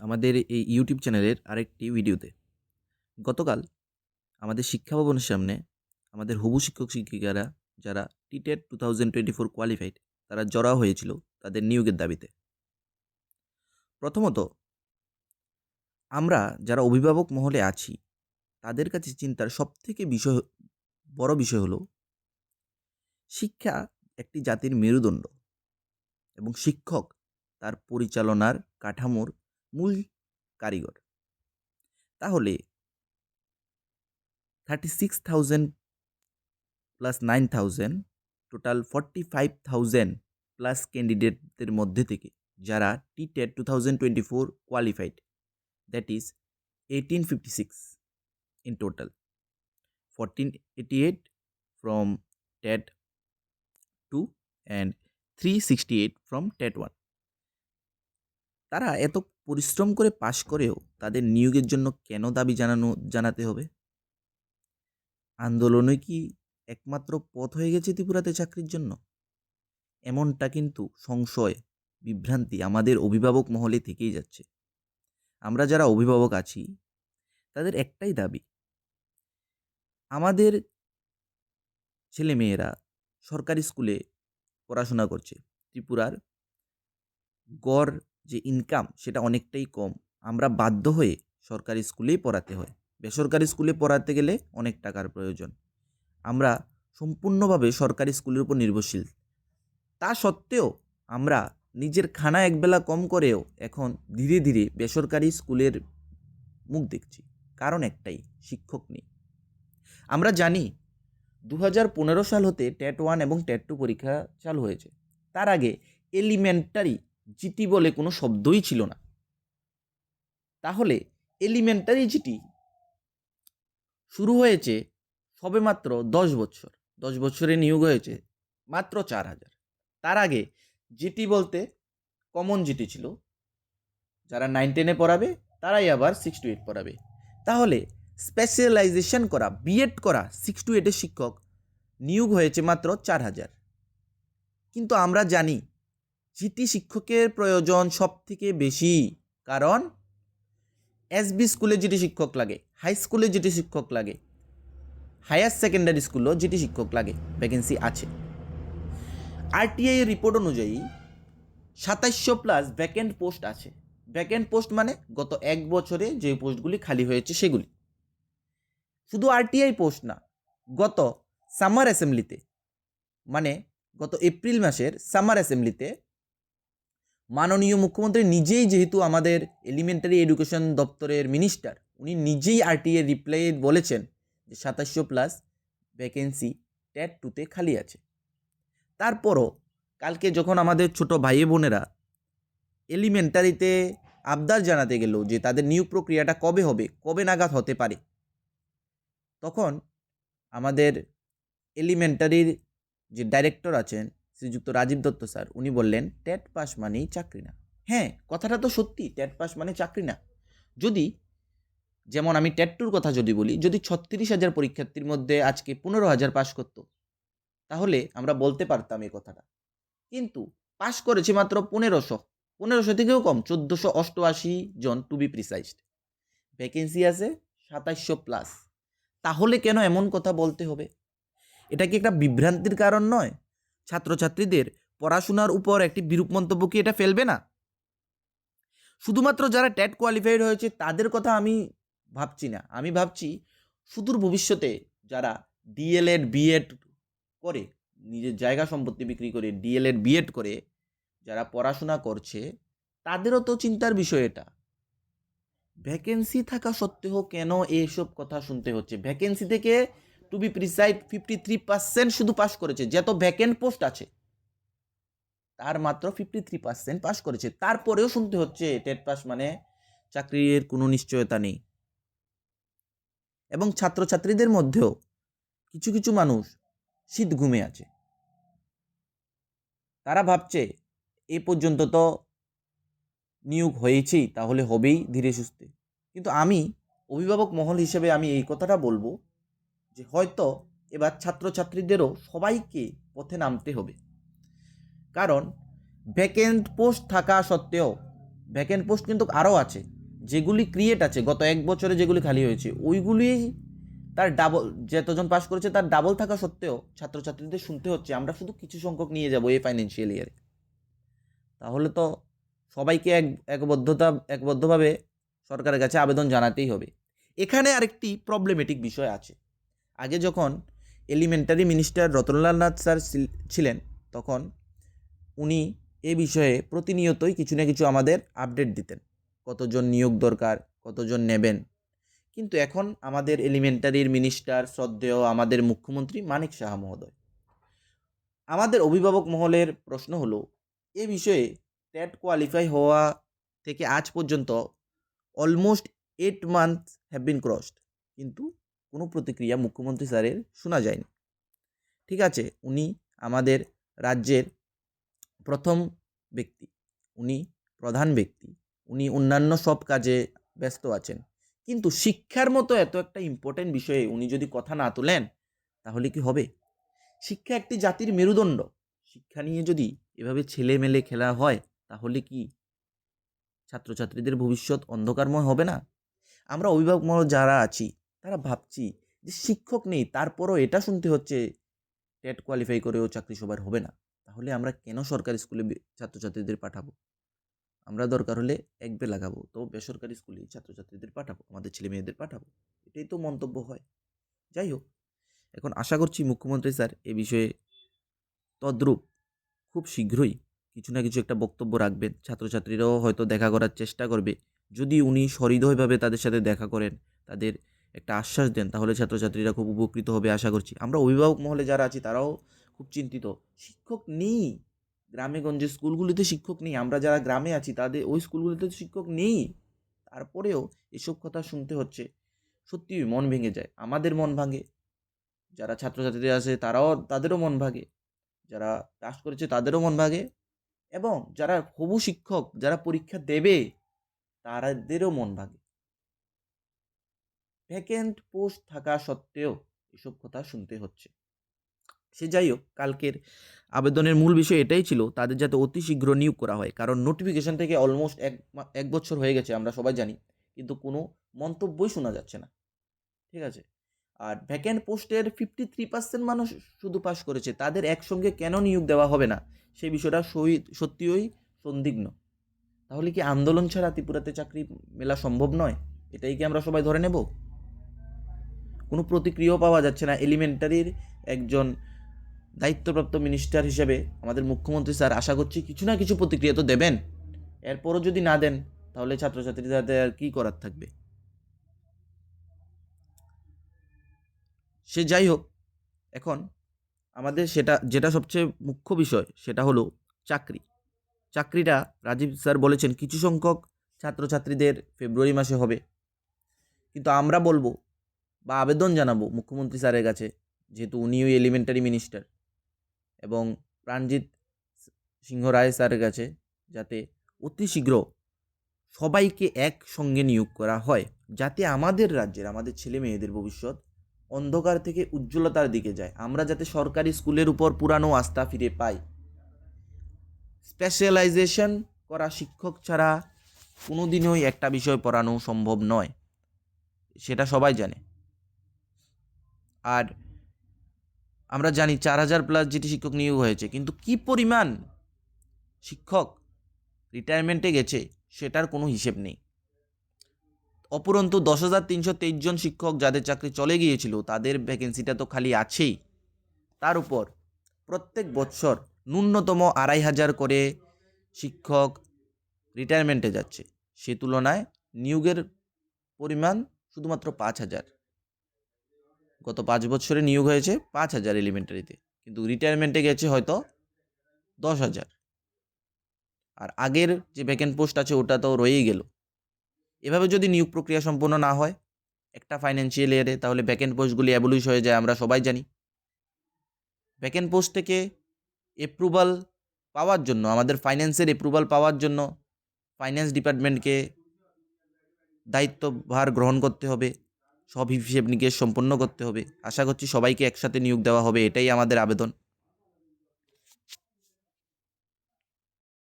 আমাদের এই ইউটিউব চ্যানেলের আরেকটি ভিডিওতে গতকাল আমাদের শিক্ষা ভবনের সামনে আমাদের হবু শিক্ষক শিক্ষিকারা যারা T TET two thousand twenty four qualified তারা জড়া হয়েছিল তাদের নিয়োগের দাবিতে। প্রথমত, আমরা যারা অভিভাবক মহলে আছি, তাদের কাছে চিন্তার সবথেকে বিষয়, বড় বিষয় হলো, শিক্ষা একটি জাতির মেরুদণ্ড এবং শিক্ষক তার পরিচালনার কাঠামোর মূল কারিগর। তাহলে thirty six thousand plus nine thousand total forty five thousand plus ক্যান্ডিডেটদের মধ্যে থেকে যারা T TET two thousand twenty four qualified that is eighteen fifty six in total fourteen eighty eight from TET two and three sixty eight from TET one তারা এত পরিশ্রম করে পাশ করেও তাদের নিয়োগের জন্য কেন দাবি জানানো, জানাতে হবে? আন্দোলনই কি একমাত্র পথ হয়ে গেছে ত্রিপুরাতে চাকরির জন্য? এমনটা কিন্তু সংশয়, বিভ্রান্তি আমাদের অভিভাবক মহলে থেকেই যাচ্ছে। আমরা যারা অভিভাবক আছি, তাদের একটাই দাবি। আমাদের ছেলেমেয়েরা সরকারি স্কুলে পড়াশোনা করছে, ত্রিপুরার গড় যে ইনকাম সেটা অনেকটাই কম। আমরা বাধ্য হয়ে সরকারি স্কুলেই পড়াতে হয়। বেসরকারি স্কুলে পড়াতে গেলে অনেক টাকার প্রয়োজন। আমরা সম্পূর্ণভাবে সরকারি স্কুলের উপর নির্ভরশীল। তা সত্ত্বেও আমরা নিজের খানা একবেলা কম করেও এখন ধীরে ধীরে বেসরকারি স্কুলের মুখ দেখছি। কারণ একটাই, শিক্ষক নেই। আমরা জানি দু সাল হতে টেট ওয়ান এবং টেট টু পরীক্ষা চালু হয়েছে। তার আগে এলিমেন্টারি জিটি বলে কোনো শব্দই ছিল না। তাহলে এলিমেন্টারি জিটি শুরু হয়েছে সবেমাত্র দশ বছর, দশ বছরে নিয়োগ হয়েছে মাত্র চার হাজার। তার আগে জিটি বলতে কমন জিটি ছিল, যারা নাইন টেনে পড়াবে, তারাই আবার সিক্স টু এইট পড়াবে। তাহলে স্পেশালাইজেশন করা বিএড করা সিক্স টু এইটের শিক্ষক নিয়োগ হয়েছে মাত্র চার হাজার। কিন্তু আমরা জানি জিটি শিক্ষকের প্রয়োজন সব থেকে বেশি। কারণ এসবি স্কুলে যেটি শিক্ষক লাগে হাই স্কুলে যেটি শিক্ষক লাগে হায়ার সেকেন্ডারি স্কুলেও যেটি শিক্ষক লাগে ভ্যাকেন্সি আছে। আরটিআই রিপোর্ট অনুযায়ী সাতাইশশো প্লাস ভ্যাকেন্ট পোস্ট আছে। ভ্যাকেন্ট পোস্ট মানে গত এক বছরে যে পোস্টগুলি খালি হয়েছে সেগুলি। শুধু আরটিআই পোস্ট না, গত সামার অ্যাসেম্বলিতে মানে গত এপ্রিল মাসের সামার অ্যাসেম্বলিতে মাননীয় মুখ্যমন্ত্রী নিজেই যেহেতু আমাদের এলিমেন্টারি এডুকেশন দপ্তরের মিনিস্টার উনি নিজেই আরটিএ রিপ্লাই বলেছেন যে সাতাশশো প্লাস ভ্যাকেন্সি ট্যাট টুতে খালি আছে। তারপরও কালকে যখন আমাদের ছোট ভাই বোনেরা এলিমেন্টারিতে আবদার জানাতে গেল যে তাদের নিয়োগ প্রক্রিয়াটা কবে হবে, কবে নাগাদ হতে পারে, তখন আমাদের এলিমেন্টারির যে ডাইরেক্টর আছেন শ্রীযুক্ত রাজীব দত্ত স্যার, উনি বললেন, টেট পাস মানেই চাকরি না। হ্যাঁ কথাটা তো সত্যি, টেট পাস মানে চাকরি না। যদি, যেমন আমি টেট টুর কথা যদি বলি, যদি ছত্রিশ হাজার পরীক্ষার্থীর মধ্যে আজকে পনেরো হাজার পাস করতো, তাহলে আমরা বলতে পারতাম এই কথাটা। কিন্তু পাস করেছে মাত্র পনেরোশো পনেরোশো থেকেও কম, চোদ্দোশো অষ্টআশি জন টু বি প্রিসাইজড ভ্যাকেন্সি আছে সাতাশশো প্লাস তাহলে কেন এমন কথা বলতে হবে? এটা কি একটা বিভ্রান্তির কারণ নয়? ছাত্রছাত্রীদের পড়াশোনার উপর একটি বিরূপ মন্তব্য কি এটা ফেলবে না? শুধুমাত্র যারা ট্যাট কোয়ালিফাইড হয়েছে তাদের কথা আমি ভাবছি না। আমি ভাবছি সুদূর ভবিষ্যতে যারা ডিএলএড বিএড করে, নিজের জায়গা সম্পত্তি বিক্রি করে ডিএলএড বিএড করে যারা পড়াশোনা করছে, তাদেরও তো চিন্তার বিষয় এটা। ভ্যাকেন্সি থাকা সত্ত্বেও কেন এইসব কথা শুনতে হচ্ছে? ভ্যাকেন্সি থেকে to be precise fifty three percent শুধু পাস করেছে, যত ভ্যাকেন্ট পোস্ট আছে, তার মাত্র ফিফটি থ্রি পার্সেন্ট পাস করেছে। তারপরেও শুনতে হচ্ছে টেট পাস মানে চাকরির কোনো নিশ্চয়তা নেই। এবং ছাত্রছাত্রীদের মধ্যেও কিছু কিছু মানুষ শীত ঘুমে আছে। তারা ভাবছে, এ পর্যন্ত তো নিয়োগ হয়েছেই, তাহলে হবেই ধীরে সুস্থে। কিন্তু আমি, অভিভাবক মহল হিসেবে আমি এই কথাটা বলব যে হয়তো এবার ছাত্রছাত্রীদেরও সবাইকে পথে নামতে হবে। কারণ ভ্যাকেন্ট পোস্ট থাকা সত্ত্বেও ভ্যাকেন্ট পোস্ট কিন্তু আরও আছে, যেগুলি ক্রিয়েট আছে, গত এক বছরে যেগুলি খালি হয়েছে, ওইগুলি তার ডাবল যতজন পাস করেছে তার ডাবল থাকা সত্ত্বেও ছাত্রছাত্রীদের শুনতে হচ্ছে, আমরা শুধু কিছু সংখ্যক নিয়ে যাব এই ফাইন্যান্সিয়াল ইয়ারে তাহলে তো সবাইকে এক, একবদ্ধতা, একবদ্ধভাবে সরকারের কাছে আবেদন জানাতেই হবে। এখানে আরেকটি প্রবলেমেটিক বিষয় আছে। আগে যখন elementary minister Ratanlal Nath sir ছিলেন, তখন উনি এ বিষয়ে প্রতিনিয়তই কিছু না কিছু আমাদের আপডেট দিতেন। কতজন নিয়োগ দরকার, কতজন নেবেন। কিন্তু এখন আমাদের এলিমেন্টারির মিনিস্টার শ্রদ্ধেয় আমাদের মুখ্যমন্ত্রী মানিক সাহা মহোদয়। আমাদের অভিভাবক মহলের প্রশ্ন হলো, এ বিষয়ে টেট কোয়ালিফাই হওয়া থেকে আজ পর্যন্ত almost eight month have been crossed কিন্তু কোনো প্রতিক্রিয়া মুখ্যমন্ত্রী স্যারের শোনা যায়নি। ঠিক আছে, উনি আমাদের রাজ্যের প্রথম ব্যক্তি, উনি প্রধান ব্যক্তি, উনি অন্যান্য সব কাজে ব্যস্ত আছেন। কিন্তু শিক্ষার মতো এত একটা ইম্পর্টেন্ট বিষয়ে উনি যদি কথা না তোলেন, তাহলে কি হবে? শিক্ষা একটি জাতির মেরুদণ্ড। শিক্ষা নিয়ে যদি এভাবে ছেলে মেলে খেলা হয়, তাহলে কি ছাত্রছাত্রীদের ভবিষ্যৎ অন্ধকারময় হবে না? আমরা অভিভাবক যারা আছি তারা ভাবছি যে শিক্ষক নেই, তারপরও এটা শুনতে হচ্ছে, টেট কোয়ালিফাই করেও চাকরি সবার হবে না। তাহলে আমরা কেন সরকারি স্কুলে ছাত্রছাত্রীদের পাঠাবো? আমরা দরকার হলে এক বে লাগাবো, তো বেসরকারি স্কুলে ছাত্রছাত্রীদের পাঠাবো, আমাদের ছেলে মেয়েদের পাঠাবো। এটাই তো মন্তব্য হয়। যাই হোক, এখন আশা করছি মুখ্যমন্ত্রী স্যার এ বিষয়ে তদ্রূপ খুব শীঘ্রই কিছু না কিছু একটা বক্তব্য রাখবেন। ছাত্রছাত্রীরাও হয়তো দেখা করার চেষ্টা করবে। যদি উনি সহৃদয়ভাবে তাদের সাথে দেখা করেন, তাদের একটা আশ্বাস দেন, তাহলে ছাত্রছাত্রীরা খুব উপকৃত হবে আশা করছি। আমরা অভিভাবক মহলে যারা আছি, তারাও খুব চিন্তিত। শিক্ষক নেই। গ্রামে গঞ্জে স্কুলগুলিতে শিক্ষক নেই। আমরা যারা গ্রামে আছি, তাদের ওই স্কুলগুলিতে শিক্ষক নেই। তারপরেও এসব কথা শুনতে হচ্ছে। সত্যি মন ভেঙে যায়। আমাদের মন ভাঙে। যারা ছাত্রছাত্রীরা আছে, তারাও তাদেরও মন ভাঙে। যারা পাস করেছে, তাদেরও মন ভাঙে। এবং যারা হবু শিক্ষক, যারা পরীক্ষা দেবে তাদেরও মন ভাঙে। ভ্যাকেন্ট পোস্ট থাকা সত্ত্বেও এসব কথা শুনতে হচ্ছে। সে যাই হোক কালকের আবেদনের মূল বিষয় এটাই ছিল, তাদের যাতে অতি শীঘ্র নিয়োগ করা হয়। কারণ নোটিফিকেশন থেকে অলমোস্ট এক এক বছর হয়ে গেছে, আমরা সবাই জানি, কিন্তু কোনো মন্তব্যই শোনা যাচ্ছে না। ঠিক আছে? আর ভ্যাকেন্ট পোস্টের ফিফটি থ্রি পার্সেন্ট মানুষ শুধু পাস করেছে, তাদের একসঙ্গে কেন নিয়োগ দেওয়া হবে না? সেই বিষয়টা সত্যিই সন্দিগ্ন। তাহলে কি আন্দোলন ছাড়া ত্রিপুরাতে চাকরি মেলা সম্ভব নয়? এটাই কি আমরা সবাই ধরে নেব? কোনো প্রতিক্রিয়াও পাওয়া যাচ্ছে না। এলিমেন্টারির একজন দায়িত্বপ্রাপ্ত মিনিস্টার হিসেবে আমাদের মুখ্যমন্ত্রী স্যার আশা করছি কিছু না কিছু প্রতিক্রিয়া তো দেবেন। এরপরও যদি না দেন, তাহলে ছাত্রছাত্রীদের আর কী করার থাকবে? সে যাই হোক, এখন আমাদের সেটা, যেটা সবচেয়ে মুখ্য বিষয়, সেটা হলো চাকরি। চাকরিটা রাজীব স্যার বলেছেন, কিছু সংখ্যক ছাত্রছাত্রীদের ফেব্রুয়ারি মাসে হবে। কিন্তু আমরা বলব বা আবেদন জানাব মুখ্যমন্ত্রী স্যারের কাছে, যেহেতু উনিও এলিমেন্টারি মিনিস্টার এবং প্রাণজিৎ সিংহ রায় স্যারের কাছে, যাতে অতি শীঘ্র সবাইকে একসঙ্গে নিয়োগ করা হয়, যাতে আমাদের রাজ্যের, আমাদের ছেলে মেয়েদের ভবিষ্যৎ অন্ধকার থেকে উজ্জ্বলতার দিকে যায়। আমরা যাতে সরকারি স্কুলের উপর পুরানো আস্থা ফিরে পাই। স্পেশালাইজেশন করা শিক্ষক ছাড়া কোনোদিনই একটা বিষয় পড়ানো সম্ভব নয়, সেটা সবাই জানে। আর আমরা জানি চার হাজার প্লাস যেটি শিক্ষক নিয়োগ হয়েছে, কিন্তু কি পরিমাণ শিক্ষক রিটায়ারমেন্টে গেছে সেটার কোনো হিসেব নেই। অপরন্তু দশ হাজার তিনশো তেইশ জন শিক্ষক যাদের চাকরি চলে গিয়েছিল, তাদের ভ্যাকেন্সিটা তো খালি আছেই। তার উপর প্রত্যেক বছর ন্যূনতম আড়াই হাজার করে শিক্ষক রিটায়ারমেন্টে যাচ্ছে। সে তুলনায় নিয়োগের পরিমাণ শুধুমাত্র পাঁচ হাজার। গত পাঁচ বছরে নিয়োগ হয়েছে পাঁচ হাজার এলিমেন্টারিতে কিন্তু রিটায়ারমেন্টে গেছে হয়তো দশ হাজার। আর আগের যে ভ্যাকেন্ট পোস্ট আছে, ওটা তো রয়েই গেল। এভাবে যদি নিয়োগ প্রক্রিয়া সম্পূর্ণ না হয়, একটা ফাইন্যান্সিয়াল ইয়ারে তাহলে ভ্যাকেন্ট পোস্টগুলি অ্যাবলিশ হয়ে যায়, আমরা সবাই জানি। ভ্যাকেন্ট পোস্ট থেকে অ্যাপ্রুভাল পাওয়ার জন্য, আমাদের ফাইন্যান্সের অ্যাপ্রুভাল পাওয়ার জন্য ফাইন্যান্স ডিপার্টমেন্টকে দায়িত্বভার গ্রহণ করতে হবে। সব হিসেব নিকেশ সম্পন্ন করতে হবে। আশা করছি সবাইকে একসাথে নিয়োগ দেওয়া হবে। এটাই আমাদের আবেদন।